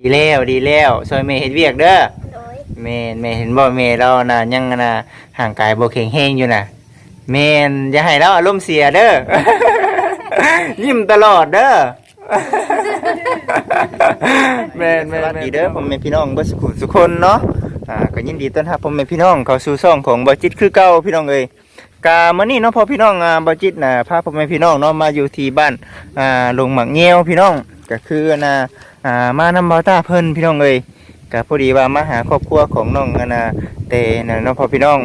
ดีแล้วดีแล้วซอยเมย์เฮ็ดเวียกเด้อโดยแม่นแม่เห็นบ่แม่เราน่ะยังน่ะห่างกายบ่แข็งแรงอยู่น่ะแม่นอย่าให้เราอารมณ์เสียเด้อ ยิ้มตลอดเด้อ แม่นแม่นดีเด้อผมเป็นพี่น้องเบ่สุขุสุคนเนาะอ่าก็ยินดีต้อนรับผมเป็นพี่น้องเข้าสู่ช่องของบ่จิตคือเก่าพี่น้องเอ้ยกามื้อนี้เนาะพอพี่น้องอ่าบ่จิตน่ะพาผมเป็นพี่น้องเนาะมาอยู่ที่บ้านอ่าลงหมักเงี้ยวพี่น้องก็คือน่ะ อ่ามานำบ่าวตาเพิ่นพี่น้องเอ้ยก็พอดีว่ามาหาครอบครัวของน้องอนาเตนะเน้องพ่อพี่น้อง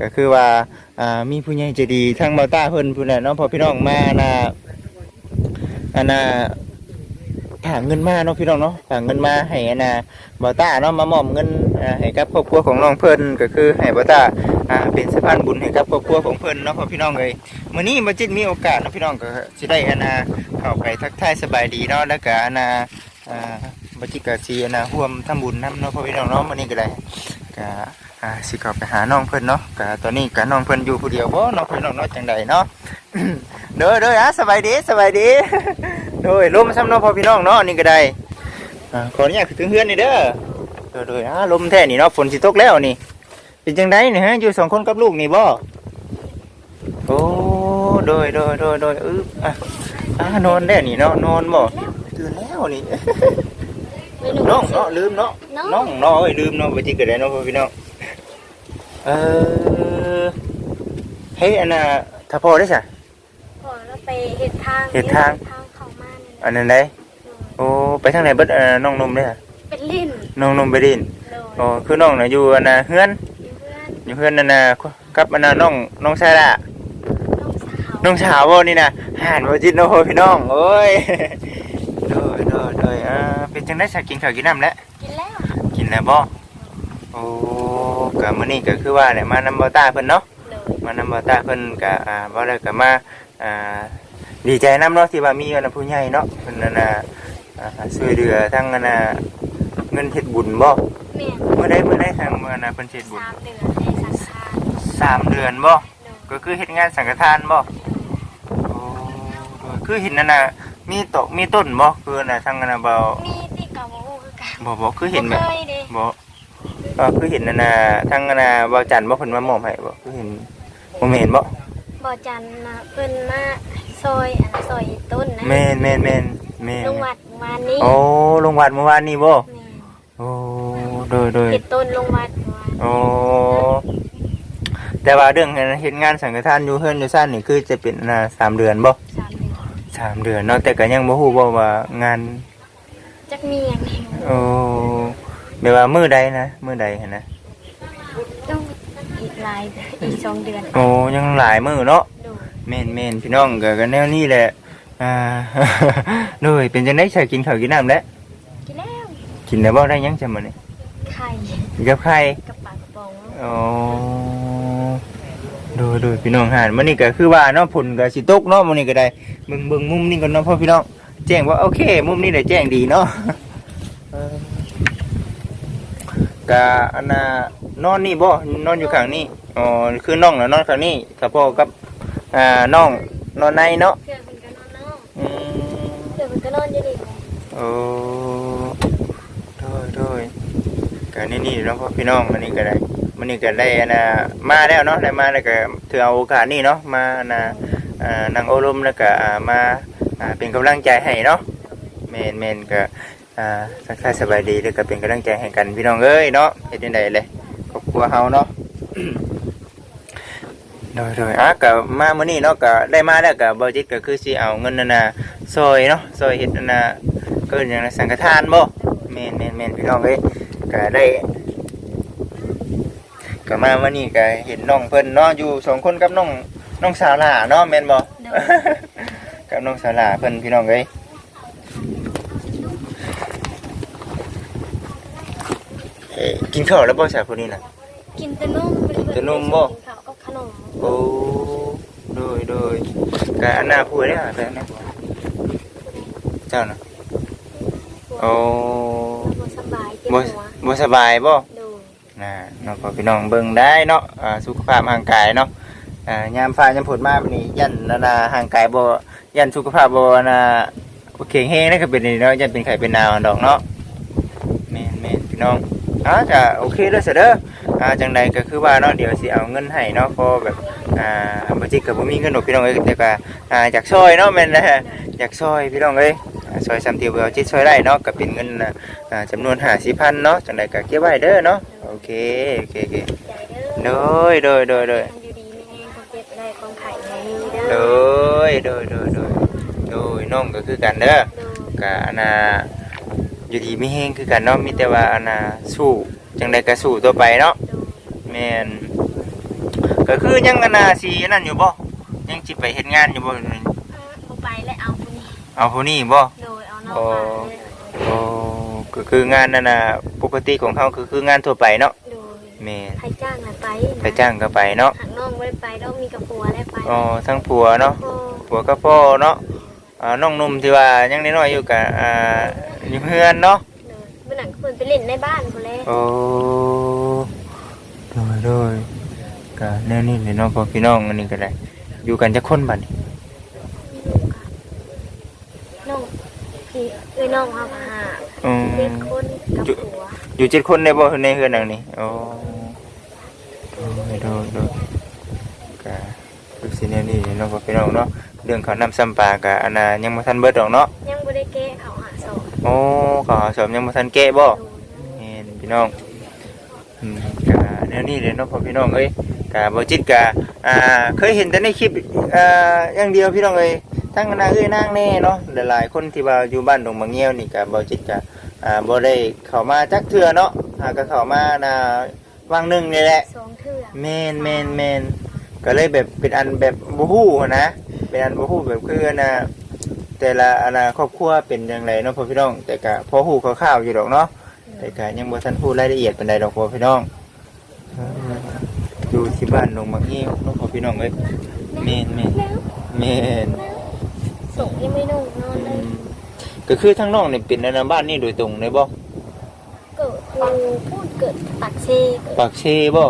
ก็คือว่าอ่ามีผู้ใหญ่ใจดีทั้งบาต้าเพิ่นผู้นั้นเน้องพ่อพี่น้องมานะอันน่ะถาเงินมาเนาะพี่น้องเนาะถาเงินมาให้อันน่ะบาต้าเนาะมามอบเงินอ่าให้กับครอบครัวของน้องเพิ่นก็คือให้บาต้าอ่าเป็นสะพานบุญให้กับครอบครัวของเพิ่นเนาะพ่อพี่น้องเลยมื้อนี้บ่จิตมีโอกาสเนาะพี่น้องก็สิได้อันน่ะเข้าไปทักทายสบายดีเนาะแล้วก็อันน่ะ อ่าบัจิกาซีนะร่วมทำบุญน้ำเนาะพ่อพี่น้องเนาะวันนี้ก็ได้ก็อ่าสิเข้าไปหาน้องเพิ่นเนาะก็ตอนนี้ก็น้องเพิ่นอยู่ผู้เดียวบ่น้องเพิ่นน้องเนาะจังใดเนาะเด้อเด้ออะสบายดีสบายดีโดยลมซ้ำเนาะพ่อพี่น้องเนาะนี่ก็ได้อ่าขออนุญาตขึ้นถึงเฮือนนี่เด้อเด้อเด้ออ่าลมแท้นี่เนาะฝนสิตกแล้วนี่เป็นจังไดนี่ฮะอยู่สองคนกับลูกนี่บ่โอ้โดยโดยโดยโดยอึ๊บอะอ่านอนได้นี่เนาะนอนบ่ ตื่นแล้วนี่เมนูน้องเนาะลืมเนาะน้องน้องเนาะเอ้ยลืมเนาะไปที่เกิดได้เนาะพี่น้องเออเฮ้ยอันน่ะถ้าพอได้สะพอเราไปเห็ดทางเฮ็ดทางทางเข้ามานี่อันนั้นได้โอ้ไปทางไหนเบิดเอ่อน้องนมได้สะเป็นลิ้นน้องนมไปดินโดยโอ้คือน้องน่ะอยู่อันน่ะเฮือนอยู่เพื่อนอยู่เฮือนนั่นน่ะกับอันน่ะน้องน้องชายละน้องสาวน้องสาวบ่นี่น่ะห่านบ่จิตเนาะพี่น้องโอ้ยโดยโด ยโดยอ่าเป็นจังได๋สักกินข้าวกินน้ำแล้ว กินแล้วกินแล้วบ่โอ้ก็มื้อนี้ก็คือว่าเนี่ยมานำบ่ตาเพิ่นเนาะโดยมานำบ่ตาเพิ่นก็อ่าบ่ได้ก็มาอ่าดีใจนํเนาะที่ว่ามีอันนะผู้ใหญ่เนาะเพิ่นนั่นน่ะอ่าช่วยเหลือทั้งอันน่ะเงินเฮ็ดบุญบ่แม่เมื่อใดเมื่อใดทางเมื่อน่ะเพิ่นสิเฮ็ดบุญสามเดือนในสังขารสามเดือนบ่โดยก็คือเฮ็ดงานสังฆทานบ่ โอ้คือเห็นนั่นน่ะ มีโตะมีต้นบ่คือน่ะทางอันน่ะบ่มีที่เก่ามาอู้คือกันบ่บ่คือเห็นแบบบ่เคยเด้บ่ก็คือเห็นนั่นน่ะทางอันน่ะบ่จันทร์บ่เพิ่นมามอบให้บ่คือเห็นบ่แม่นบ่บ่จันนะเพิ่นมาซอยอันซอยต้นนะแม่นแม่นแม่นแม่นลงวัดวานนี้โอ้ลงวัดเมื่อวานนี้บ่แม่โอ้โดยโดยเห็ดต้นลงวัดวานโอ้แต่ว่าเรื่องเฮ็ดงานสังฆทานอยู่เฮือนอยู่ซ่านนี่คือจะเป็นน่ะสามเดือนบ่ สามเดือนสามเดือนเนาะแต่ก็ยังบ่ฮู้บ่ว่างานจักมีอย่างนี้โอ้แม่ว่ามื้อใดนะมื้อใดหั่นนะต้องอีกหลายอีกสองเดือนโอ้ยังหลายมื้อเนาะดูแม่นแม่นพี่น้องก็ก็แนวนี้แหละอ่า โดยเป็นจังได๋ใช้กินข้าวกินน้ำแล้วกินแล้วกินแล้วบ่ได้หยังจำมื้อนี้ไข่กินกับไข่ กับปลากระป๋องโอ้ โดยโดยพี่น้องหานมื้อนี้ก็คือว่าเนาะผลก็สิตกเนาะมื้อนี้ก็ได้เบิ่งเบิ่งมุมนี้ก่อนเนาะพ่อพี่น้องแจ้งว่าโอเค มุมนี้ได้แจ้งดีเนาะเออก็อันน่ะนอนนี่บ่นอนอยู่ข้างนี้อ๋อคือน้องน่ะนอนข้างนี้กับพ่อกับอ่าน้องนอนในเนาะเพื่อนเป็นก็นอนนอกอืมเพื่อนเป็นก็นอนอยู่นี่แหละโอ้โดยโดยก็นี่นี่เนาะพ่อพี่น้องมันนี่ก็ได้ มันนี่ก็ได้อันะมาแล้วเนาะได้มาแล้วก็ถือเอาโอกาสนี่เนาะมานะอ่านั่งอบรมแล้วก็มาอ่าเป็นกำลังใจให้เนาะแม่นแม่นก็อ่าทักทายสบายดีแล้วก็เป็นกำลังใจให้กันพี่น้องเอ้ยเนาะเฮ็ดจังไดเลยครอบครัวเฮาเนาะโดยโดยอะก็มามื้อนี้เนาะก็ได้มาแล้วก็บ่จิตก็คือสิเอาเงินนั่นน่ะซอยเนาะซอยเฮ็ดนั่นน่ะเกินอย่างนั้นสังฆทานบ่แม่นแม่นแม่นพี่น้องเอ้ยก็ได้ ก็มามื้อนี้ก็เห็นน้องเพิ่นเนาะอยู่สองคนกับน้องน้องสาวหล่าเนาะแม่นบ่เดี๋ยวกับน้องสาวหล่าเพิ่นพี่น้องเอ้ยเอ้ยกินข้าวแล้วบ่สาวคนนี้น่ะ กินแต่นมกินแต่นมบ่ กินข้าวกับขนมโอ้โดยโดยกอันนาพูดได้หาแฟนนะเจ้านะโอ้บ่สบายเจ็บบ่หัวบ่สบายบ่ดู น่ะน้องพ่อพี่น้องเบิ่งได้เนาะอ่าสุขภาพร่างกายเนาะอ่ายามฟ้ายามฝนมาบัดนี้ยันนานาร่างกายบ่ยันสุขภาพบ่นะบ่แข็งแรงนะก็เป็นนี่เนาะยันเป็นไข้เป็นหนาวดอกเนาะน้องอ๋อจะโอเคเด้อเสยเด้ออ่าจังใดก็คือว่าเนาะเดี๋ยวสิเอาเงินให้เนาะพอแบบอ่าบ่จิตก็บ่มีเงินดอกพี่น้องเอ้ยแต่ก็อ่าอยากช่วยเนาะแม่นนะอยากช่วยพี่น้องเอ้ย อ่าช่วยซ้ำเตียวเอาจิตช่วยได้เนาะก็เป็นเงินอ่าอ่าจำนวน50,000เนาะจังใดก็เก็บไว้เด้อเนาะโอเคโอเคโอเคใจเด้อโดยโดยโดยโดยทำอยู่ดีไม่แห้งความเจ็บได้ความไข่ในนี้เด้โดอยโดยโดยโดยโดยน้องก็คือกันเด้อโดยกะอันน่ะอยู่ดีไม่แห้งคือกันเนาะมีแต่ว่าอันน่ะสู้จังใดก็สู้ต่อไปเนาะโดยแม่นก็คือยังอันน่ะสิอันนั้นอยู่บ่ยังสิไปเฮ็ดงานอยู่บ่เอาไปและเอาคนนี้เอาผู้นี้บ่ โดยเอาน้องมาเลยโอ้ก็คืองานนั่นน่ะปกติของเขาคือคืองานทั่วไปเนาะโดยแม่นใครจ้างน่ะไปไปจ้างก็ไปเนาะหากน้องไม่ได้ไปแล้วมีกับผัวได้ไปอ๋อทั้งผัวเนาะโอ้ผัวกับพ่อเนาะอ่าน้องหนุ่มที่ว่ายังน้อยๆอยู่กับอ่าอยู่เฮือนเนาะโดยเมื่อหนังเพิ่นไปเล่นในบ้านคนแรกโอ้โดยโดยก็แนวนี้เลยเนาะพ่อพี่น้องอันนี้ก็ได้อยู่กันจะคนบัดนี้น้อง พี่เอ้ยน้องเขาหาอืมเจ็ดคนกับผัวอยู่เจ็ดคนในบ่ในเฮือนหลังนี้โอ้โดยโดยโดยก็คือสิแนวนี้เนาะพ่อพี่น้องเนาะเรื่องข้าวน้ำซ้ำปลาก็อันน่ะยังบ่ทันเบิดดอกเนาะยังบ่ได้แก้เขาหาสอนโอ้ข้าวสอบยังบ่ทันแกะบ่โดยเห็นพี่น้องอืมกะแนวนี้เลยเนาะพ่อพี่น้องเอ้ยกะบ่จิตกะอ่าเคยเห็นแต่ในคลิปอ่าอย่างเดียวพี่น้องเอ้ย ทั้งนางเอ้ยนางแน่เนาะหลายๆคนที่ว่าอยู่บ้านดงบางเงี้ยวนี่กะบ่จิตกะอ่าบ่ได้เข้ามาจักเทื่อเนาะหาก็เข้ามาน่ะวางหนึงนี่แหละสองเทื่อแม่นแม่นแม่นก็เลยแบบเป็นอันแบบบ่ฮู้หั้นนะเป็นอันบ่ฮู้แบบคืออันน่ะแต่ละอันน่ะครอบครัวเป็นจังไดเนาะพ่อพี่น้อง แต่ก็พอฮู้คร่าวๆอยู่ดอกเนาะแต่ก็ยังบ่ทันพูดรายละเอียดปานใดดอกพ่อพี่น้องเอ่ออยู่ที่บ้านหนองมักเงี้ยวเน้องพ่อพี่น้องเอ้ยแม่นแม่นแล้วแม่น ส่งยังไม่นุ่งนอนเลอืยมก็คือทั้งน้องนี่เป็นในบ้านนี่โดยตรงเลยบ่เกิดกูพูดเกิดปักเชเกิดปากเชบ่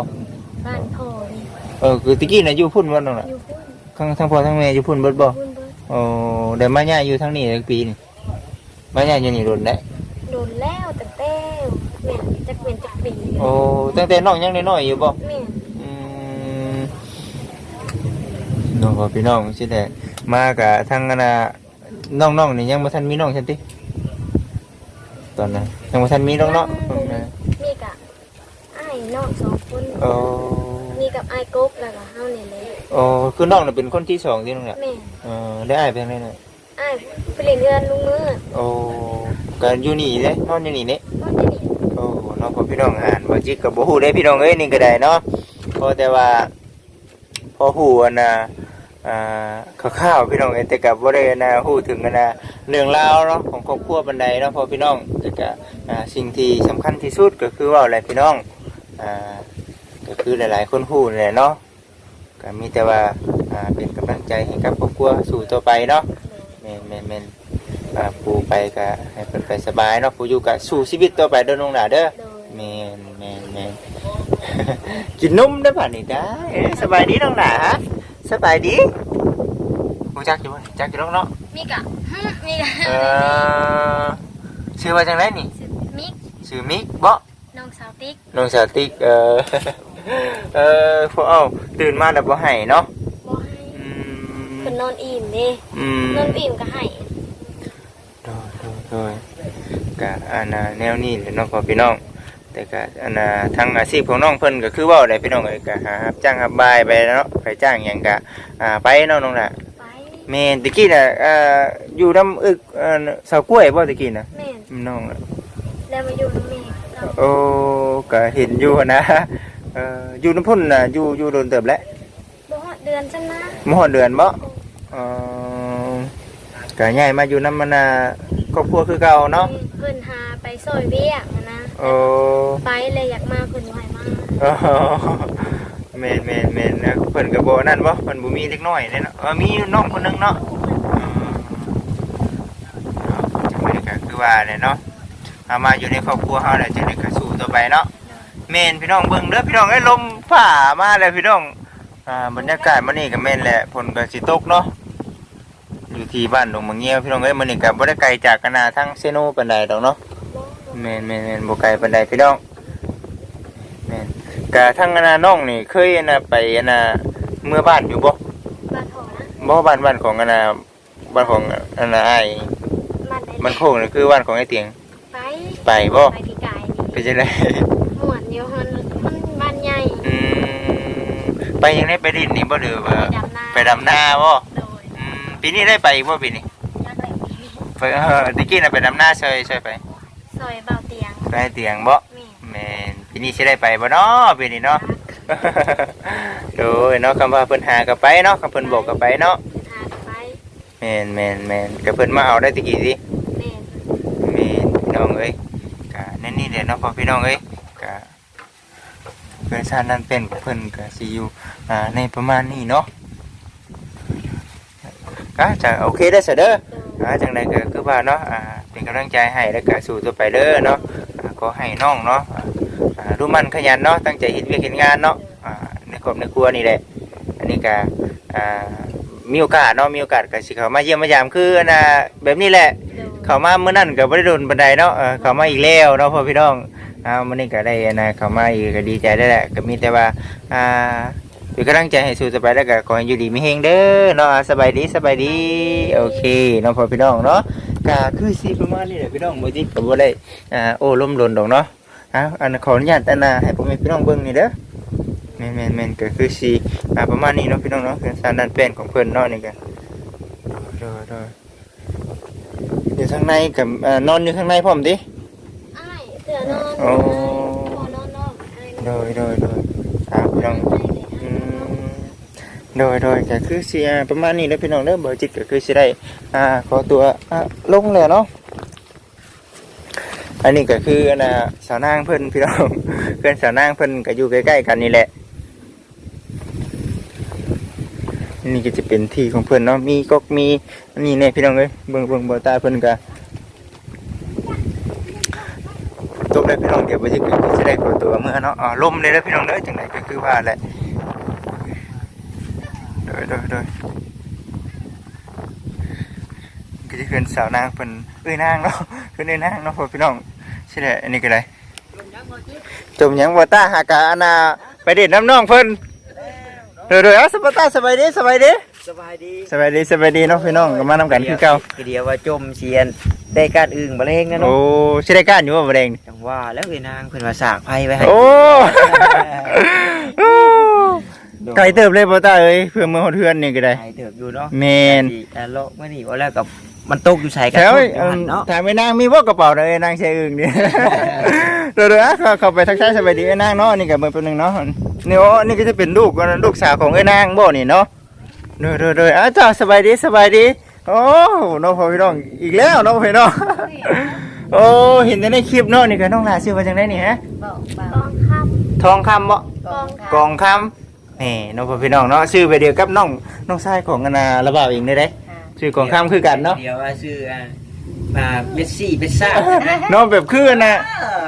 บ้านพ่อนี่เออคือตะกี้น่ะอยู่พุ่นบ่น้องน่ะอยู่พุ่นทั้งทั้งพ่อทั้งแม่อยู่พุ่นเบิดบ่พุ่นเบิดโอ้ได้มาย่าอยู่ทั้งนี้จักปีนี่มาย่าอยู่นี่โดนได้โดนแล้วแต่เต้วแม่นจักเป็นจักปีโอ้ตั้งแต่น้องยังน้อยๆอยู่บ่แม่นอืมน้องพ่อพี่น้องสิได้ มากับทั้งอันน่ะน้องๆนี่ยังบ่ทันมีน้องซั่นติตอนนั้นยังบ่ทันมีน้องเนาะมีกับไอ้ายน้องสองคนโอ้มีกับไอ้ายกบแล้วก็เฮานี่แหละโอ้คือน้องน่ะเป็นคนที่สองที่น้องน่ะแม่นเออได้อ้ายเพียงไดน่ะไอ้ายไปเล่นเรือนลุงมือโอ้ก็อยู่นี่เด้นอนอยู่นี่เด้ก็จะนี่โอ้น้องพ่อพี่น้องอ่านบ่จิกก็บ่ฮู้เด้พี่น้องเอ้ยนี่ก็ได้เนาะเพราะแต่ว่าพอฮู้อันน่ะ อ่าคร่าวๆพี่น้องเอ้ยแต่ก็บ่ได้อันน่ะฮู้ถึงอันนะเรื่องราวเนาะของครอบครัวปานใดเนาะพอพี่น้องแต่ก็อ่าสิ่งที่สำคัญที่สุดก็คือว่าอะไรพี่น้องอก็คือหลายๆคนฮู้นั่นแหละเนาะก็มีแต่ว่าเป็นกำลังใจให้กับครอบครัวสู่ต่อไปเนาะแมนแมนแม่นปูไปก็ให้เพิ่นไปสบายเนาะปูอยู่ก็สู่ชีวิตต่อไปเด้อน้องหลาเด้อโดยแมนแมนแม่นกินนมได้ป่ะนี่ได้เอ้ยสบายดีน้องหลาฮะ สบายดีกูจักอยู่บ่จักอยู่น้องเนาะมีกับฮึมีกับเออชื่อว่าจังไดนี่มิกชื่อมิกบ่น้องสาวติ๊กน้องสาวติ๊กเออเออพวกเอ้าตื่นมาแล้วบ่ให้เนาะบ่ให้อืมเพิ่นนอนอิ่มเด้อืมนอนอิ่มก็ให้โดยโดยโดยกะอันน่ะแนวนี้แหละเน้องพ่อพี่น้อง แต่กะอันน่ะทางอาชีพของน้องเพิ่นก็คือเว่าได้พี่น้องเอ้ยกะหารับจ้างรับบายไปเนาะไปจ้างหยังกะอ่าไปเนาะน้องน่ะไปแม่นตะกี้น่ะอ่าอยู่น้ำอึกเอ่อสาวกล้วยบ่ตะกี้น่ะแม่นน้องน่ะแล้วมาอยู่กับแม่เราโอ้ก็เห็นอยู่นะเอ่ออยู่น้ำพุ่นน่ะอยู่อยู่โดนเติบแล้วบ่ฮอดเดือนซั่นนะบ่ฮอดเดือนบ่เอ่อก็ย้ายมาอยู่นำมันน่ะ ครอบครัวคือเก่าเนาะเพิ่นหาไปซอยเวียกอะนะโอ้ไปเลยอยากมาเพิ่นบ่ให้มาอ๋อแม่นแม่นแม่นนะเพิ่นก็บ่นั่นบ่เพิ่นบ่มีเล็กน้อยเด้เนาะเออมีอยู่น้องคนหนึงเนาะอืมจังไดก็คือว่าเนี่ยเนาะเอามาอยู่ในครอบครัวเฮาแล้วจังไดก็สู้ต่อไปเนาะแม่นพี่น้องเบิ่งเด้อพี่น้องเอ้ยลมผ่ามาแล้วพี่น้องอ่าบรรยากาศมื้อนี้ก็แม่นแหละฝนก็สิตกเนาะ อยู่ที่บ้านดงมะเงี้ยวพี่น้องเอ้ยมื้อนี้ก็บ่ได้ไกลจากกันนาทั้งเซโนปานใดดอกเนาะบ่แม่นแม่นแม่นบ่ไกลปานใดพี่น้องแม่นกะทั้งอนาน้องนี่เคยอันน่ะไปอันน่ะเมื่อบ้านอยู่บ่บ้านโถนะบ่บ้านบ้านของอันน่ะบ้านของอันน่ะอ้ายบ้านใดมันโคกนี่คือบ้านของไอ้เตียงไปไปบ่ไปพี่กายนี่ไปจังได๋หมวดเดียวมันมันบ้านใหญ่อืมไปยังได้ไปดินนี่บ่เด้อว่าไปดำนาไปดำนาบ่โดยอืม ปีนี้ได้ไปอีกบ่ปีนี้นักเลยไปเออตะกี้น่ะไปดำนาช่วยช่วยไปซอยเบาเตียงไปเตียงบ่แม่แม่นปีนี้สิได้ไปบ่เนาะปีนี้เนาะ โดยเนาะคำว่าเพิ่นหาก็ไปเนาะคำเพิ่นบอกก็ไปเนาะทางไปแม่นแม่นแม่นก็เพิ่นมาเอาได้ตะกี้สิ แม่แม่นพี่น้องเอ้ยก็นั่นนี่แหละเนาะพ่อพี่น้องเอ้ยก็เพื่อนชาตินั้นเป็นกับเพิ่นก็สิอยู่อ่าในประมาณนี้เนาะ ก็จะโอเคได้อเสยเด้อโดยอ่าจังใดก็คือว่าเนาะอ่าเป็นกำลังใจให้แล้วก็สู้ต่อไปเด้อเนาะอ่าก็ให้น้องเนาะอ่ารู้มันขยันเนาะตั้งใจเฮ็ดเวียกเฮ็ดงานเนาะอ่าในครอบในครัวนี่แหละอันนี้ก็อ่ามีโอกาสเนาะมีโอกาสก็สิเข้ามาเยี่ยมมายามคือน่ะแบบนี้แหละโดยเข้ามามื้อนั้นก็บ่ได้โดนบันไดเนาะเออเข้ามาอีกแล้วเนาะพ่อพี่น้องอ่ามื้อนี้ก็ได้นะเข้ามาอีกก็ดีใจได้แหละก็มีแต่ว่าอ่า เป็นกำลังใจให้สู้ต่อไปแล้วก็ขอให้อยู่ดีมีเฮงเด้อเนาะสบายดีสบายดี โอเคเนาะพ่อพี่น้องเนาะก็คือสิประมาณนี้แหละพี่น้องบ่จิตก็บ่ได้อ่าโอ้ล้มลนดอกเนาะอ่าอันขออนุญาตอันน่ะให้พ่อแม่พี่น้องเบิ่งนี่เด้อแม่นๆๆก็คือสิอ่าประมาณนี้เนาะพี่น้องเนาะคือสารดันเป็นของเพิ่นเนาะนี่ก็โดยโดยอยู่ข้างในกับเอ่อนอนอยู่ข้างในพร้อมดิอ้ายเสือนอนโอ้พอนอนนอกอ้ายโดยโดยโดยอ่าพี่น้องอืม โดยโดยก็คือสิอ่าประมาณนี้แล้วพี่น้องเด้อเบอร์จิตก็คือสิได้อ่าขอตัวอ่าลงแล้วเนาะอันนี้ก็คืออันน่ะสาวนางเพิ่นพี่น้องเพื่อนสาวนางเพิ่นก็อยู่ใกล้ๆกันนี่แหละ นี่ก็จะเป็นที่ของเพิ่นเนาะมีกกมีอันนี้เนี่ยพี่น้องเอ้ยเบิ่งเบิ่งเบ่ตาเพิ่นก็ตกได้พี่น้องเดี๋ยวไปจะเกิดจะได้ขอตัวเมื่อเนาะอ๋อลมเลยแล้วพี่น้องเด้อจังไหนก็คือว่าแหละ ดยโดยโดยก็จะเป็นสาวนางเป็นเอ้ยนางเนาะเป็นเอ้ยนางเนาะพอพี่น้องใช่แหละอันนี้ก็ได้จมหยังบ่ตาหากาอานาไปเด็ดน้ำน้องเพิ่นเดี๋ยวเดี๋ยวเอาสบายตาสบายดีสบายดีสบายดีสบายดีสบายดีเนาะพี่น้องก็มานำกันคือเก่าเดียวว่าจมเชียนได้การอึ่งบะเลงนะโอ้เนาะใช่ได้ก้านอยู่ว่าบ่แดงนี่จังว่าแล้วเวนางเพิ่นว่าสากไผไว้ให้โอ้ ไก่เติบเลยพ่อตาเอ้ยเพื่อเมืองเทือนนี่ก็ได้ไผเถิบอยู่เนาะแมนแต่โลกมื้อนี้ว่าแล้วกับมันตกอยู่ใส่กัแถวทุไอ้กอยู่หั่นเนาะถามไอ้นางมีว่ากระเป๋าเลยนางใช้อึ่งนี่เดี๋ยวเดี๋ยวเข้าเข้าไปทักทายสบายดีไอ้นางเนาะนี่กับมือเป็นหนึ่งเนาะนี่โอ้นี่ก็จะเป็นลูกลูกสาวของไอ้นางบ่นี่เนาะเดี๋ยวเดี๋ยวเดี๋ยวอ้าวเจ้าสบายดีสบายดีโอ้น้องพ่อพี่น้องอีกแล้วน้องพ่อพี่น้องโอ้เห็นแต่ในคลิปเนาะนี่ก็น้องลาชื่อว่าจังไดนี่ฮะบอกกองคทองคำบ่ำกองกองคำ นี่น้องพ่อพี่น้องเนาะชื่อไปเดียวกับน้องน้องชายของอนาระบ่าวเองได้เด้ชื่อกองคำคือกันเนาะเดี๋ยวว่าชื่ออ่าอ่าเมสซี่เมสซ่าเนาะแบบคือนะ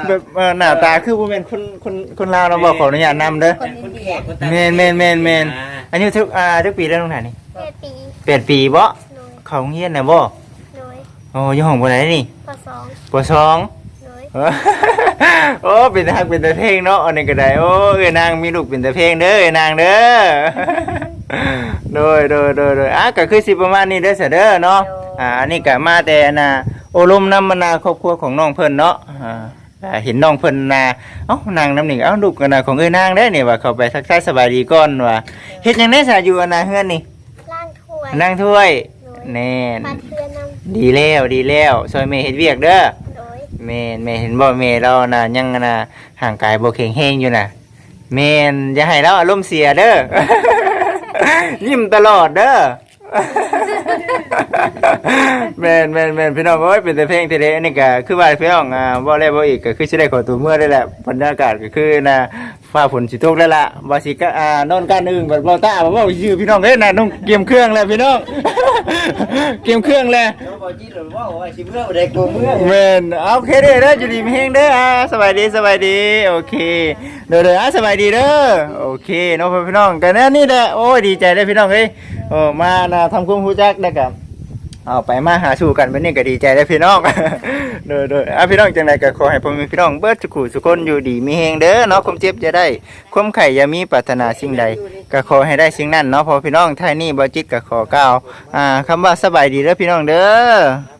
แบบเอ่อหน้าตาคือบ่แม่นคนคนคนลาวเราบอกขออนุญาตนำเด้อคนแขกคนตาแม่นแม่นแม่นแม่นอ่าอันนี้ทุกอ่าทุกปีได้ตรงไหนนี่เจ็ดปีแปดปีบ่โดยเขาโรงเรียนน่ะบ่โดยโอ้อยู่ห้องบ่ไหนนี่ปสองปสอง โดยเออโอ้เป็นทางเป็นแต่เพลงเนาะอันนี้ก็ได้โอ้เอ้ยนางมีลูกเป็นแต่เพลงเด้อเอ้ยนางเด้อโดยโดยโดยโดยอะก็คือสิประมาณนี้เด้อเสยเด้อเนาะอ่าอันนี้ก็มาแต่น่ะโอลมนำมานาครอบครัวของน้องเพิ่นเนาะอ่าอ่าเห็นน้องเพิ่นน่ะเอ้านางน้ำหนึ่งเอ้าลูกกันน่ะของเอ้ยนางได้อนี่ว่าเข้าไปทักทายสบายดีก่อนว่าเฮ็ดหยังได้ซะอยู่อันน่ะเฮือนนี่ล่างถ้วยนางถ้วยโดยแน่นปัดเพื่อนนดีแล้วดีแล้วซอยแม่เฮ็ดเวียกเด้อำโดย แม่นแม่เห็นบ่แม่เราน่ะยังน่ะห่างกายบ่แข็งแรงอยู่น่ะแม่นอย่าให้เราอารมณ์เสียเด้อ ยิ้มตลอดเด้อ แม่นแม่นแม่นพี่น้องโอ้ยเป็นแต่เพลงทีเดียวอันนี้ก็คือว่าพี่น้องอ่าบ่แล้วบ่อีกก็คือสิได้ขอตัวเมื่อได้แหละบรรยากาศก็คือน่ะฟ้าฝนสิตกแล้วล่ะบ่สิก็อ่านอนกันอึ้งบัดบ่ตาบ่เว้าชื่อพี่น้องเอ้ยน่ะต้องเตรียมเครื่องแล้วพี่น้องเตรียมเครื่องแล้ว น้องบ่จิตหรือว่าว่าสิเมื่อบ่ได้กลัวเมื่อ แม่นเอาโอเคเด้อเด้ออยู่ดีมีเฮงเด้ออ่าสบายดีสบายดีโอเคเด้อเด้ออ่าสบายดีเด้อโอเคเน้องพี่น้องกันแน่นี่แหละโอ้ยดีใจได้อพี่น้องเอ้ย โอ้มานะทำคุ้มฮู้จักได้กับเอาไปมาหาสู่กันบัดนี้ก็ดีใจแล้พี่น้อง โดยโดยอะพี่น้องจังไดก็ขอให้พ่อแม่พี่น้องเบิดทุกคู่ทุกคนอยู่ดีมีแฮงเด้อเนาะความเจ็บจะได้ ความไข่อย่ามีปรารถนาสิ่งใดก็ขอให้ได้สิ่งนั้นเนาะพอพี่น้องท่ายนี้บ่จิตก็ขอกล่าวอ่าคำว่าสบายดีเด้อพี่น้องเด้อ